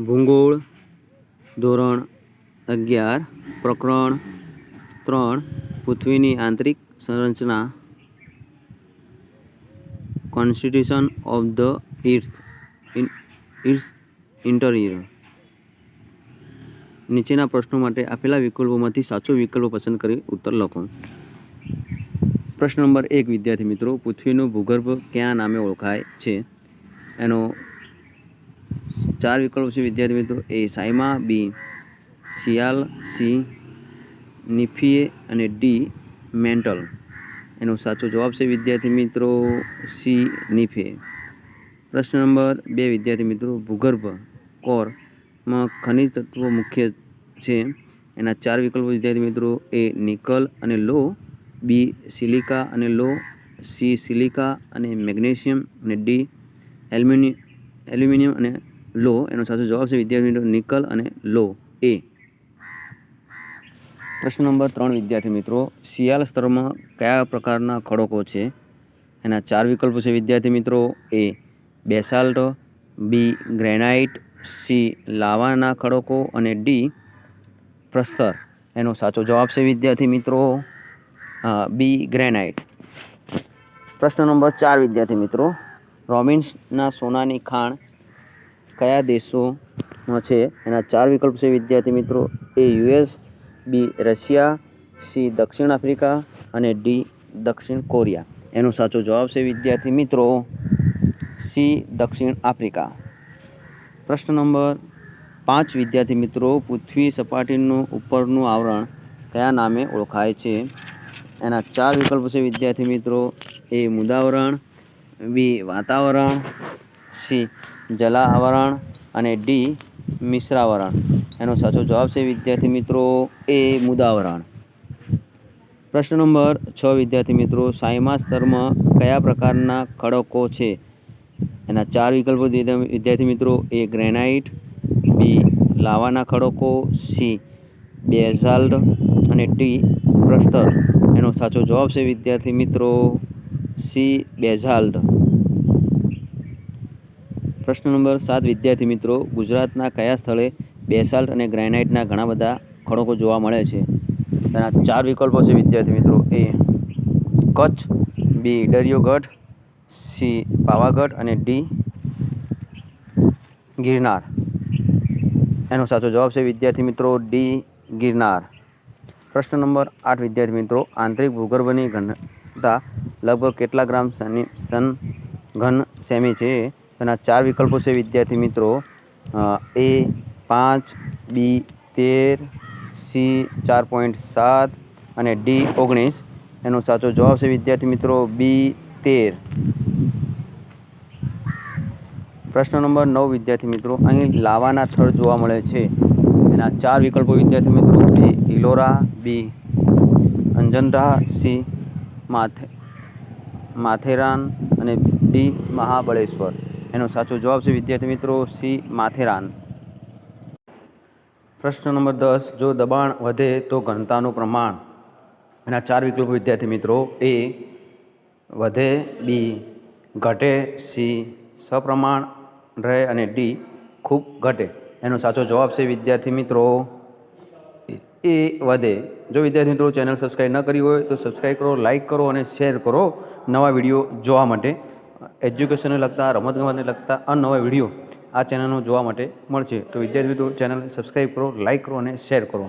ભૂગોળ, ધોરણ, અગિયાર, પ્રકરણ, ત્રણ, પૃથ્વીની આંતરિક સંરચના. Constitution of the earth its interior નીચેના પ્રશ્નો માટે આપેલા વિકલ્પોમાંથી સાચો વિકલ્પ પસંદ કરી ઉત્તર લખો. પ્રશ્ન નંબર એક, વિદ્યાર્થી મિત્રો, પૃથ્વીનું ભૂગર્ભ કયા નામે ઓળખાય છે? એનો ચાર વિકલ્પો છે વિદ્યાર્થી મિત્રો. એ સાયમા, બી સિયાલ સી નિફીએ અને ડી મેન્ટલ. એનો સાચો જવાબ છે વિદ્યાર્થી મિત્રો સી નિફે પ્રશ્ન નંબર બે, વિદ્યાર્થી મિત્રો, ભૂગર્ભ કોરમાં ખનિજ તત્વો મુખ્ય છે. એના ચાર વિકલ્પો વિદ્યાર્થી મિત્રો, એ નિકલ અને લો, બી સિલિકા અને લો, સી સિલિકા અને મેગ્નેશિયમ અને ડી એલ્યુમિનિયમ એલ્યુમિનિયમ અને લો, એનો સાચો જવાબ છે વિદ્યાર્થી મિત્રો નિકલ અને લો, એ. પ્રશ્ન નંબર ત્રણ, વિદ્યાર્થી મિત્રો, શિયાળ સ્તરમાં કયા પ્રકારના ખડકો છે? એના ચાર વિકલ્પો છે વિદ્યાર્થી મિત્રો, A. Basalt, B. Granite, C. લાવાના ખડકો અને ડી. પ્રસ્તર. એનો સાચો જવાબ છે વિદ્યાર્થી મિત્રો બી. ગ્રેનાઇટ. પ્રશ્ન નંબર ચાર, વિદ્યાર્થી મિત્રો, રોબિન્સના સોનાની ખાણ કયા દેશોમાં છે? એના ચાર વિકલ્પ છે, વિદ્યાર્થી મિત્રો. A US, B Russia, C દક્ષિણ આફ્રિકા અને ડી દક્ષિણ કોરિયા. એનો સાચો જવાબ છે, વિદ્યાર્થી મિત્રો, સી દક્ષિણ આફ્રિકા. પ્રશ્ન નંબર પાંચ, વિદ્યાર્થી મિત્રો, પૃથ્વી સપાટીનું ઉપરનું આવરણ કયા નામે ઓળખાય છે? એના ચાર વિકલ્પો છે, વિદ્યાર્થી મિત્રો. એ મુદાવરણ બી વાતાવરણ, સી જલાવરણ અને ડી, મિશ્રાવરણ. એનો સાચો જવાબ છે, વિદ્યાર્થી મિત્રો, એ મુદાવરણ પ્રશ્ન નંબર છ, વિદ્યાર્થી મિત્રો, સાયમા સ્તરમાં કયા પ્રકારના ખડકો છે? એના ચાર વિકલ્પો વિદ્યાર્થી મિત્રો, એ ગ્રેનાઇટ, બી, લાવાના ખડકો, સી બેઝાલ્ડ અને ડી, પ્રસ્તર. એનો સાચો જવાબ છે, વિદ્યાર્થી મિત્રો, સી, બેઝાલ્ટ. પ્રશ્ન નંબર સાત, વિદ્યાર્થી મિત્રો, ગુજરાતના કયા સ્થળે બેસાલ્ટ અને ગ્રેનાઇટના ઘણા બધા ખડકો જોવા મળે છે? તેના ચાર વિકલ્પો છે, વિદ્યાર્થી મિત્રો. A, Kutch, B, Dariyogadh, C, Pavagadh અને ડી, ગિરનાર. એનો સાચો જવાબ છે, વિદ્યાર્થી મિત્રો, ડી, ગિરનાર. પ્રશ્ન નંબર આઠ, વિદ્યાર્થી મિત્રો. આંતરિક ભૂગર્ભની ઘનતા લગભગ કેટલા ગ્રામ સની ઘન સેમી છે? તેના ચાર વિકલ્પો છે વિદ્યાર્થી મિત્રો. એ પાંચ, બી તેર, સી ચાર પોઈન્ટ સાત અને ડી ઓગણીસ. એનો સાચો જવાબ છે વિદ્યાર્થી મિત્રો બી તેર. પ્રશ્ન નંબર નવ વિદ્યાર્થી મિત્રો, અહીં લાવાના થળ જોવા મળે છે. એના ચાર વિકલ્પો વિદ્યાર્થી મિત્રો, એ ઇલોરા, બી અંજનરા સી માથે, માથેરાન અને ડી મહાબળેશ્વર. એનો સાચો જવાબ છે વિદ્યાર્થી મિત્રો સી માથેરાન. પ્રશ્ન નંબર દસ, જો દબાણ વધે તો ઘનતાનું પ્રમાણ. એના ચાર વિકલ્પો વિદ્યાર્થી મિત્રો. એ વધે, બી ઘટે, સી સપ્રમાણ રહે અને ડી ખૂબ ઘટે. એનો સાચો જવાબ છે વિદ્યાર્થી મિત્રો. એ વધે. જો વિદ્યાર્થી મિત્રો ચેનલ સબસ્ક્રાઈબ ન કરી હોય તો સબસ્ક્રાઈબ કરો લાઈક કરો અને શેર કરો. નવા વીડિયો જોવા માટે એજ્યુકેશનને લગતા, રમતગમતને લગતા અનવા વીડિયો આ ચેનલનો જોવા માટે મળશે. તો વિદ્યાર્થી મિત્રો ચેનલ સબસ્ક્રાઈબ કરો લાઈક કરો અને શેર કરો.